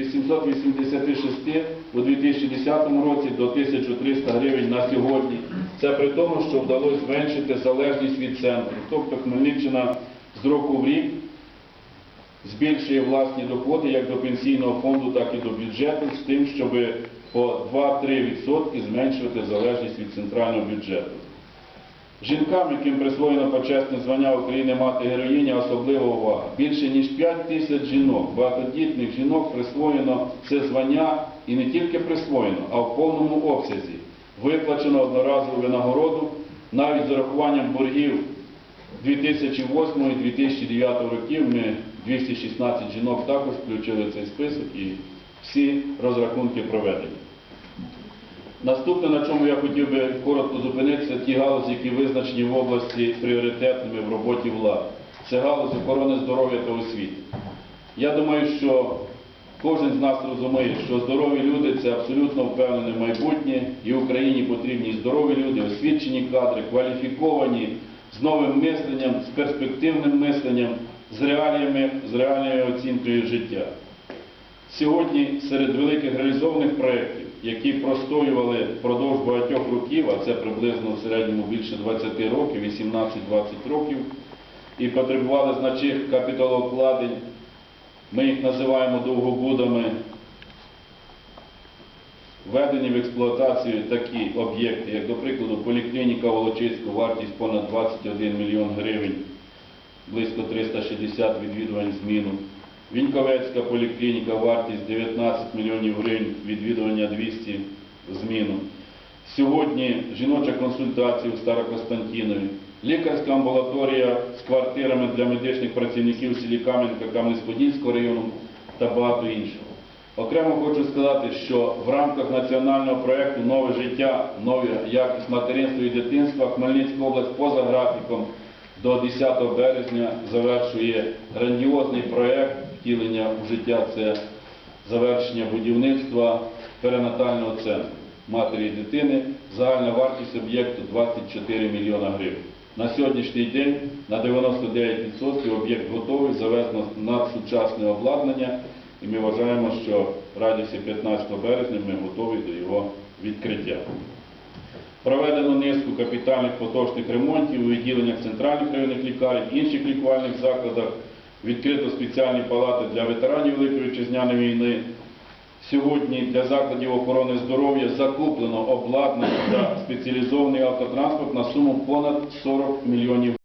886 у 2010 році до 1300 гривень на сьогодні. Це при тому, що вдалося зменшити залежність від центру. Тобто Хмельниччина з року в рік збільшує власні доходи як до пенсійного фонду, так і до бюджету з тим, щоб по 2-3% зменшувати залежність від центрального бюджету. Жінкам, яким присвоєно почесне звання України мати героїня, особлива увага. Більше ніж 5 тисяч жінок, багатодітних жінок присвоєно це звання і не тільки присвоєно, а в повному обсязі. Виплачено одноразову винагороду навіть з урахуванням боргів 2008 і 2009 років. Ми 216 жінок також включили цей список і всі розрахунки проведені. Наступне, на чому я хотів би коротко зупинитися, ті галузі, які визначені в області пріоритетними в роботі влади. Це галузь охорони здоров'я та освіти. Я думаю, що кожен з нас розуміє, що здорові люди це абсолютно впевнене майбутнє, і Україні потрібні здорові люди, освічені кадри, кваліфіковані, з новим мисленням, з перспективним мисленням, з реаліями, з реальною оцінкою життя. Сьогодні серед великих реалізованих проєктів, які простоювали впродовж багатьох років, а це приблизно в середньому більше 20 років, 18-20 років, і потребували значних капіталовкладень, ми їх називаємо довгобудами, введені в експлуатацію такі об'єкти, як, до прикладу, поліклініка Волочиську, вартість понад 21 мільйон гривень, близько 360 відвідувань зміну. Віньковецька поліклініка, вартість 19 мільйонів гривень, відвідування 200 зміну. Сьогодні жіноча консультація у Старокостянтінові, лікарська амбулаторія з квартирами для медичних працівників в селі Кам'янка Кам'янець-Подільського району та багато іншого. Окремо хочу сказати, що в рамках національного проєкту Нове життя, нова якість материнства і дитинства Хмельницька область поза графіком до 10 березня завершує грандіозний проєкт втілення в життя це завершення будівництва перинатального центру матері і дитини. Загальна вартість об'єкту 24 мільйона гривень. На сьогоднішній день на 99% об'єкт готовий, завезено надсучасне обладнання, і ми вважаємо, що в радіусі 15 березня ми готові до його відкриття. Проведено низку капітальних поточних ремонтів у відділеннях центральних районних лікарень, інших лікувальних закладах. Відкрито спеціальні палати для ветеранів Великої Вітчизняної війни. Сьогодні для закладів охорони здоров'я закуплено обладнання та спеціалізований автотранспорт на суму понад 40 мільйонів